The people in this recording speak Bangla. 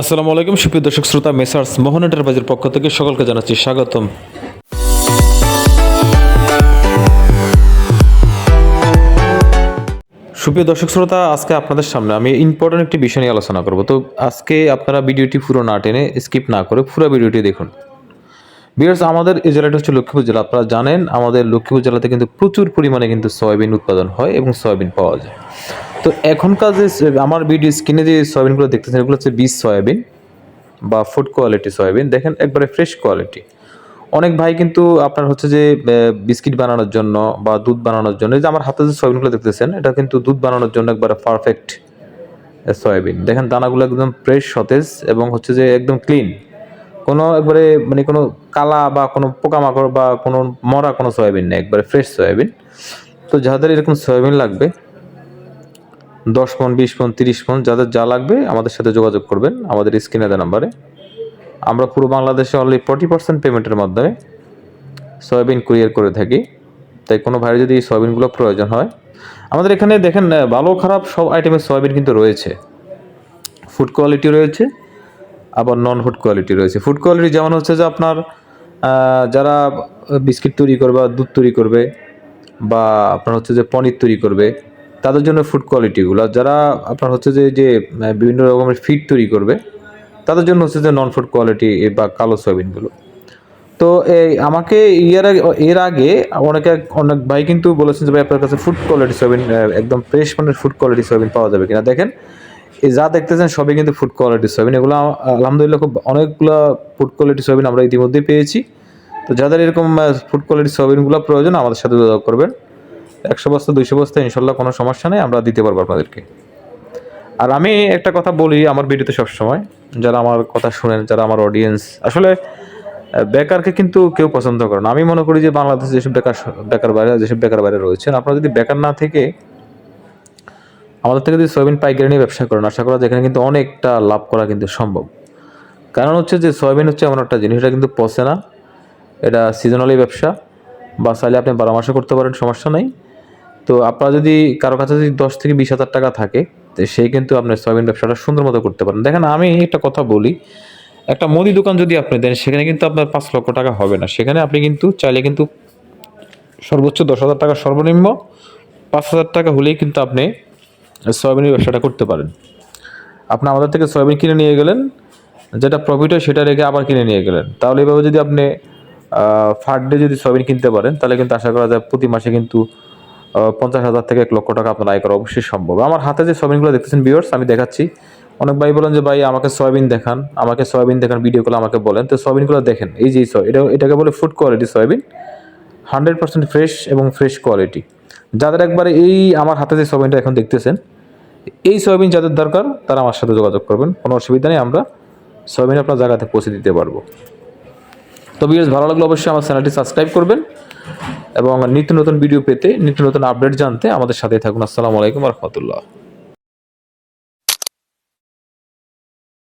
আসসালামু আলাইকুম, সুপ্রিয় দর্শক শ্রোতা, মেসার্স মোহন এন্টারপ্রাইজের পক্ষ থেকে সকলকে জানাচ্ছি স্বাগতম। সুপ্রিয় দর্শক শ্রোতা, আজকে আপনাদের সামনে আমি ইম্পর্টেন্ট একটি বিষয় নিয়ে আলোচনা করব। তো আজকে আপনারা ভিডিওটি পুরো না টেনে স্কিপ না করে পুরো ভিডিওটি দেখুন। বিয়ার্স আমাদের এই জেলাটা হচ্ছে লক্ষ্মীপুর জেলা। আপনারা জানেন, আমাদের লক্ষ্মীপুর জেলাতে কিন্তু প্রচুর পরিমাণে কিন্তু সয়াবিন উৎপাদন হয় এবং সয়াবিন পাওয়া যায়। তো এখনকার যে আমার ভিডিও স্ক্রিনে যে সয়াবিনগুলো দেখতেছেন, এগুলো হচ্ছে বীজ সয়াবিন বা ফুড কোয়ালিটি সয়াবিন। দেখেন, একবারে ফ্রেশ কোয়ালিটি অনেক ভাই কিন্তু আপনার হচ্ছে যে বিস্কিট বানানোর জন্য বা দুধ বানানোর জন্য যে আমার হাতে যে সয়াবিনগুলো দেখতেছেন, এটা কিন্তু দুধ বানানোর জন্য একবারে পারফেক্ট সয়াবিন। দেখেন, দানাগুলো একদম ফ্রেশ সতেজ এবং হচ্ছে যে একদম ক্লিন কোনো একবারে মানে কোনো কালা বা কোনো পোকামাকড় বা কোনো মরা কোনো সয়াবিন নেই, একবারে ফ্রেশ সয়াবিন। তো যাদের এরকম সয়াবিন লাগবে দশ পন বিশ পন তিরিশ পন যাদের যা লাগবে আমাদের সাথে যোগাযোগ করবেন আমাদের স্ক্রিনে দেওয়া নাম্বারে। আমরা পুরো বাংলাদেশে অনলি ফর্টি পার্সেন্ট পেমেন্টের মাধ্যমে সয়াবিন কুরিয়ার করে থাকি। তাই কোনো ভাইয়ের যদি সয়াবিনগুলো প্রয়োজন হয়, আমাদের এখানে দেখেন ভালো খারাপ সব আইটেমের সয়াবিন কিন্তু রয়েছে। ফুড কোয়ালিটি রয়েছে, আবার নন ফুড কোয়ালিটি রয়েছে। ফুড কোয়ালিটি যেমন হচ্ছে যে আপনার যারা বিস্কিট তৈরি করবে দুধ তৈরি করবে বা আপনার হচ্ছে যে পনির তৈরি করবে তাদের জন্য ফুড কোয়ালিটিগুলো যারা আপনার হচ্ছে যে যে বিভিন্ন রকমের ফিড তৈরি করবে, তাদের জন্য হচ্ছে যে নন ফুড কোয়ালিটি বা কালো সয়াবিনগুলো তো এই আমাকে এর আগে এর আগে অনেকে, অনেক ভাই কিন্তু বলেছেন যে, ভাই, আপনার কাছে ফুড কোয়ালিটি সয়াবিন একদম ফ্রেশ মানের ফুড কোয়ালিটি সয়াবিন পাওয়া যাবে কিনা? দেখেন, এই যা দেখতেছেন সবই কিন্তু ফুড কোয়ালিটি সয়াবিন। এগুলো, আলহামদুলিল্লাহ খুব অনেকগুলো ফুড কোয়ালিটি সয়াবিন আমরা ইতিমধ্যেই পেয়েছি। তো যাদের এরকম ফুড কোয়ালিটি সয়াবিনগুলো প্রয়োজন, আমাদের সাথে যোগাযোগ করবেন। একশো বস্তা, দুইশো বস্তা, ইনশাল্লাহ কোনো সমস্যা নেই, আমরা দিতে পারব আপনাদেরকে। আর আমি একটা কথা বলি আমার ভিডিওতে সবসময়, যারা আমার কথা শুনেন, যারা আমার অডিয়েন্স আসলে বেকারকে কিন্তু কেউ পছন্দ করে না। আমি মনে করি যে বাংলাদেশে যেসব বেকার বেকার বাইরে, যেসব বেকার বাইরে রয়েছেন, আপনারা যদি বেকার না থেকে আমাদের থেকে যদি সয়াবিন পাইকারি নিয়ে ব্যবসা করেন, আশা করা যেখানে কিন্তু অনেকটা লাভ করা কিন্তু সম্ভব। কারণ হচ্ছে যে সয়াবিন হচ্ছে এমন একটা জিনিস, এটা কিন্তু পচে না, এটা সিজনালি ব্যবসা, বা চাইলে আপনি বারো মাসে করতে পারেন, সমস্যা নেই। তো আপনার যদি কারও কাছে যদি দশ থেকে বিশ হাজার টাকা থাকে সেই কিন্তু আপনার সয়াবিন ব্যবসাটা সুন্দর মতো করতে পারেন। দেখেন, আমি একটা কথা বলি, একটা মুদি দোকান যদি আপনি দেন, সেখানে কিন্তু আপনার পাঁচ লক্ষ টাকা হবে না। সেখানে আপনি কিন্তু চাইলে কিন্তু সর্বোচ্চ দশ হাজার টাকা সর্বনিম্ন পাঁচ হাজার টাকা হলেই কিন্তু আপনি সয়াবিনের ব্যবসাটা করতে পারেন। আপনি আমাদের থেকে সয়াবিন কিনে নিয়ে গেলেন, যেটা প্রফিট হয় সেটা রেখে আবার কিনে নিয়ে গেলেন। তাহলে এভাবে যদি আপনি ফার ডে যদি সয়াবিন কিনতে পারেন, তাহলে কিন্তু আশা করা যায় প্রতি মাসে কিন্তু পঞ্চাশ হাজার থেকে এক লক্ষ টাকা আপনার আয় করা অবশ্যই সম্ভব। আমার হাতে যে সয়াবিনগুলো দেখতেছেন বিয়ার্স আমি দেখাচ্ছি। অনেক ভাই বলেন যে, ভাই, আমাকে সয়াবিন দেখান, আমাকে সয়াবিন দেখান ভিডিওগুলো আমাকে বলেন। তো সয়াবিনগুলো দেখেন, এই যে এটা, এটাকে বলে food quality soybean. Hundred percent fresh এবং ফ্রেশ কোয়ালিটি যাদের একবারে এই আমার হাতে যে সয়াবিনটা এখন দেখতেছেন, এই সয়াবিন যাদের দরকার, তারা আমার সাথে যোগাযোগ করবেন। কোনো অসুবিধা নেই, আমরা সয়াবিন আপনার জায়গাতে পৌঁছে দিতে পারব। তো ভিডিওস ভালো লাগলে অবশ্যই আমার চ্যানেলটি সাবস্ক্রাইব করবেন এবং নিত্য নতুন ভিডিও পেতে, নিত্য নতুন আপডেট জানতে আমাদের সাথে থাকুন। আসসালামু আলাইকুম রহমতুল্লাহ।